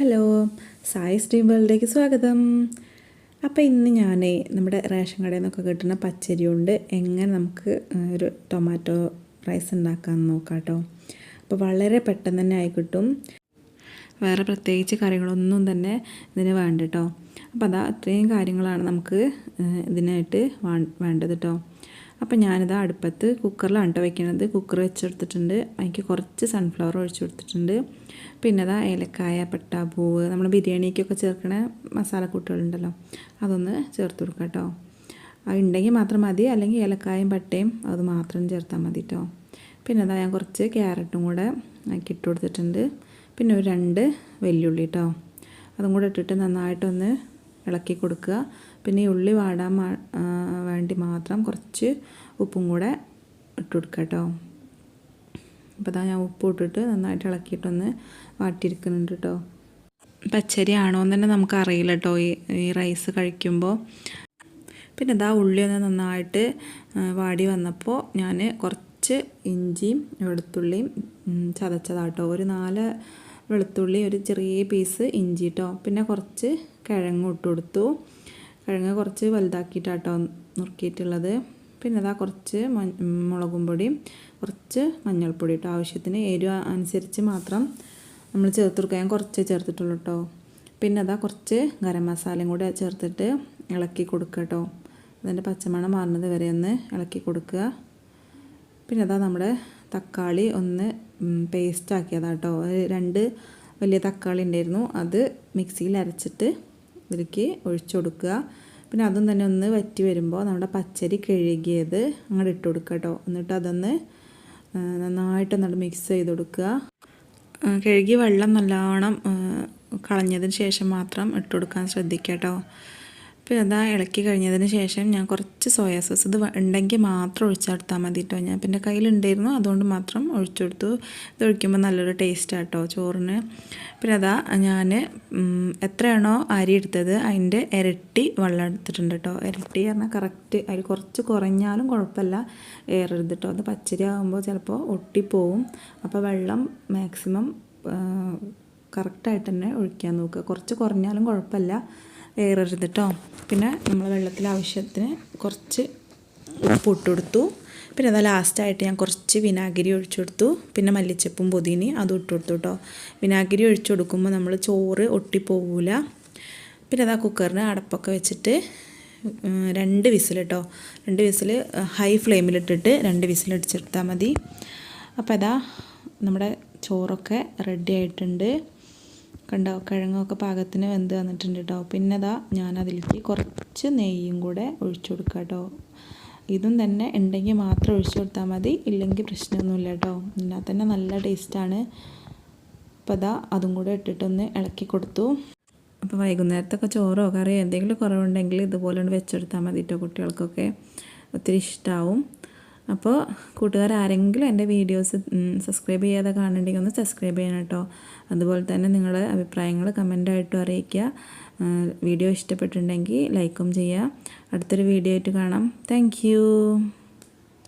Hello Sai stream വേൾഡിലേക്ക് സ്വാഗതം. അപ്പോൾ ഇന്ന് ഞാൻ നമ്മുടെ റേഷൻ കടയിൽ നിന്നൊക്കെ കിട്ടുന്ന പച്ചരി കൊണ്ട് എങ്ങനെ നമുക്ക് ഒരു ടൊമാറ്റോ റൈസ് ഉണ്ടാക്കാമെന്ന് നോക്കാം കേട്ടോ അപ്പോൾ വളരെ പെട്ടെന്ന് തന്നെ ആയി കിട്ടും. വേറെ പ്രത്യേകിച്ച് കറികളൊന്നും തന്നെ ഇതിന് വേണ്ട കേട്ടോ അപ്പോൾ അതാ അത്രയും കാര്യങ്ങളാണ് നമുക്ക് ഇതിനായിട്ട് വേണ്ടത് കേട്ടോ അപ്പം ഞാനിത് അടുപ്പത്ത് കുക്കറിലാണ് കേട്ടോ വെക്കുന്നത് കുക്കർ വെച്ചെടുത്തിട്ടുണ്ട്. അതിന് കുറച്ച് സൺഫ്ലവർ ഒഴിച്ചു കൊടുത്തിട്ടുണ്ട്. പിന്നെ അതാ ഏലക്കായ പട്ട പൂവ് നമ്മൾ ബിരിയാണിക്കൊക്കെ ചേർക്കണ മസാലക്കൂട്ടുകളുണ്ടല്ലോ അതൊന്ന് ചേർത്ത് കൊടുക്കാം കേട്ടോ. ഉണ്ടെങ്കിൽ മാത്രം മതി. അല്ലെങ്കിൽ ഏലക്കായും പട്ടയും അത് മാത്രം ചേർത്താൽ മതി കേട്ടോ. പിന്നെ അതാ ഞാൻ കുറച്ച് ക്യാരറ്റും കൂടെ ഇട്ട് കൊടുത്തിട്ടുണ്ട്. പിന്നെ ഒരു രണ്ട് വെല്ലുള്ളി കേട്ടോ. അതും കൂടെ ഇട്ടിട്ട് നന്നായിട്ടൊന്ന് ഇളക്കി കൊടുക്കുക. പിന്നെ ഈ ഉള്ളി വാടാൻ വേണ്ടി മാത്രം കുറച്ച് ഉപ്പും കൂടെ ഇട്ട് കൊടുക്കുക കേട്ടോ. അപ്പോൾ അതാ ഞാൻ ഉപ്പ് ഇട്ടിട്ട് നന്നായിട്ട് ഇളക്കിയിട്ടൊന്ന് വാട്ടിയിരിക്കുന്നുണ്ട് കേട്ടോ. പച്ചരി ആണോ എന്ന് തന്നെ നമുക്ക് അറിയില്ല കേട്ടോ ഈ റൈസ് കഴിക്കുമ്പോൾ. പിന്നെ ഇതാ ഉള്ളി ഒന്ന് നന്നായിട്ട് വാടി വന്നപ്പോൾ ഞാൻ കുറച്ച് ഇഞ്ചിയും വെളുത്തുള്ളിയും ചതച്ചതാട്ടോ ഒരു നാല് വെളുത്തുള്ളി ഒരു ചെറിയ പീസ് ഇഞ്ചി കേട്ടോ. പിന്നെ കുറച്ച് കിഴങ്ങ് ഇട്ട് കൊടുത്തു. കിഴങ്ങ് കുറച്ച് വലുതാക്കിയിട്ടാട്ടോ നുറുക്കിയിട്ടുള്ളത്. പിന്നെ അതാ കുറച്ച് മുളകും പൊടിയും കുറച്ച് മഞ്ഞൾപ്പൊടി കേട്ടോ ആവശ്യത്തിന്. എരിവ് അനുസരിച്ച് മാത്രം നമ്മൾ ചേർത്ത് കൊടുക്കാൻ കുറച്ച് ചേർത്തിട്ടുള്ളൂ കേട്ടോ പിന്നെ അതാ കുറച്ച് ഗരം മസാലയും കൂടെ ചേർത്തിട്ട് ഇളക്കി കൊടുക്കുക കേട്ടോ അതിന്റെ പച്ചമണം മാറുന്നത് വരെ ഒന്ന് ഇളക്കി കൊടുക്കുക. പിന്നെ അതാ നമ്മുടെ തക്കാളി ഒന്ന് പേസ്റ്റ് ആക്കിയതാട്ടോ രണ്ട് വലിയ തക്കാളി ഉണ്ടായിരുന്നു. അത് മിക്സിയിൽ അരച്ചിട്ട് ഇതിലേക്ക് ഒഴിച്ചു കൊടുക്കുക. പിന്നെ അതും തന്നെ ഒന്ന് വറ്റി വരുമ്പോൾ നമ്മുടെ പച്ചരി കഴുകിയത് അങ്ങോട്ട് ഇട്ട് കൊടുക്കുക കേട്ടോ. എന്നിട്ട് അതൊന്ന് നന്നായിട്ട് നമ്മൾ മിക്സ് ചെയ്ത് കൊടുക്കുക. കഴുകി വെള്ളം നല്ലവണ്ണം കളഞ്ഞതിന് ശേഷം മാത്രം ഇട്ട് കൊടുക്കാൻ ശ്രദ്ധിക്കുക കേട്ടോ. പിന്നെ അതാ ഇളക്കി കഴിഞ്ഞതിന് ശേഷം ഞാൻ കുറച്ച് സോയാ സോസ് ഇത് ഉണ്ടെങ്കിൽ മാത്രം ഒഴിച്ചെടുത്താൽ മതി കേട്ടോ ഞാൻ. പിന്നെ കയ്യിലുണ്ടായിരുന്നു അതുകൊണ്ട് മാത്രം ഒഴിച്ചു കൊടുത്തു. ഇത് ഒഴിക്കുമ്പോൾ നല്ലൊരു ടേസ്റ്റ് കേട്ടോ ചോറിന്. പിന്നെ അതാ ഞാൻ എത്രയാണോ അരി എടുത്തത് അതിന്റെ ഇരട്ടി വെള്ളം എടുത്തിട്ടുണ്ട് കേട്ടോ ഇരട്ടി പറഞ്ഞാൽ കറക്റ്റ് അതിൽ കുറച്ച് കുറഞ്ഞാലും കുഴപ്പമില്ല. ഏറരുത് കേട്ടോ അത് പച്ചരി ആകുമ്പോൾ ചിലപ്പോൾ ഒട്ടിപ്പോവും. അപ്പോൾ വെള്ളം മാക്സിമം കറക്റ്റായിട്ട് തന്നെ ഒഴിക്കാൻ നോക്കുക. കുറച്ച് കുറഞ്ഞാലും കുഴപ്പമില്ല. ഏറരുത് കേട്ടോ പിന്നെ നമ്മൾ വെള്ളത്തിൽ ആവശ്യത്തിന് കുറച്ച് ഉപ്പ് ഇട്ട് കൊടുത്തു പിന്നെ അതാ ലാസ്റ്റായിട്ട് ഞാൻ കുറച്ച് വിനാഗിരി ഒഴിച്ചു കൊടുത്തു പിന്നെ മല്ലിച്ചപ്പും പൊതിനി അതും ഇട്ട് കൊടുത്തു കേട്ടോ വിനാഗിരി ഒഴിച്ചു കൊടുക്കുമ്പോൾ നമ്മൾ ചോറ് ഒട്ടിപ്പോവില്ല പിന്നെ അതാ കുക്കറിന് അടപ്പൊക്കെ വെച്ചിട്ട് രണ്ട് വിസിൽ കേട്ടോ രണ്ട് വിസിൽ ഹൈ ഫ്ലെയിമിലിട്ടിട്ട് രണ്ട് വിസിൽ അടിച്ചെടുത്താൽ മതി. അപ്പോൾ അതാ നമ്മുടെ ചോറൊക്കെ റെഡി ആയിട്ടുണ്ട്. കണ്ടോ കിഴങ്ങൊക്കെ പാകത്തിന് വെന്ത് വന്നിട്ടുണ്ട് കേട്ടോ പിന്നെ അതാ ഞാൻ അതിലേക്ക് കുറച്ച് നെയ്യും കൂടെ ഒഴിച്ചു കൊടുക്കുക കേട്ടോ ഇതും തന്നെ ഉണ്ടെങ്കിൽ മാത്രം ഒഴിച്ചു കൊടുത്താൽ മതി. ഇല്ലെങ്കിൽ പ്രശ്നമൊന്നുമില്ല കേട്ടോ എന്നാൽ തന്നെ നല്ല ടേസ്റ്റാണ്. അപ്പോൾ അതാ അതും കൂടെ ഇട്ടിട്ടൊന്ന് ഇളക്കി കൊടുത്തു. അപ്പോൾ വൈകുന്നേരത്തൊക്കെ ചോറോ കറിയോ എന്തെങ്കിലും കുറവുണ്ടെങ്കിൽ ഇതുപോലെ വെച്ചെടുത്താൽ മതി കേട്ടോ കുട്ടികൾക്കൊക്കെ. ഒത്തിരി ഇഷ്ടമാവും അപ്പോൾ കൂട്ടുകാർ ആരെങ്കിലും എന്റെ വീഡിയോസ് സബ്സ്ക്രൈബ് ചെയ്യാതെ കാണുന്നുണ്ടെങ്കിൽ ഒന്ന് സബ്സ്ക്രൈബ് ചെയ്യണം കേട്ടോ. അതുപോലെ തന്നെ നിങ്ങളുടെ അഭിപ്രായങ്ങൾ കമന്റായിട്ടും അറിയിക്കുക. വീഡിയോ ഇഷ്ടപ്പെട്ടിട്ടുണ്ടെങ്കിൽ ലൈക്കും ചെയ്യുക. അടുത്തൊരു വീഡിയോ ആയിട്ട് കാണാം. താങ്ക്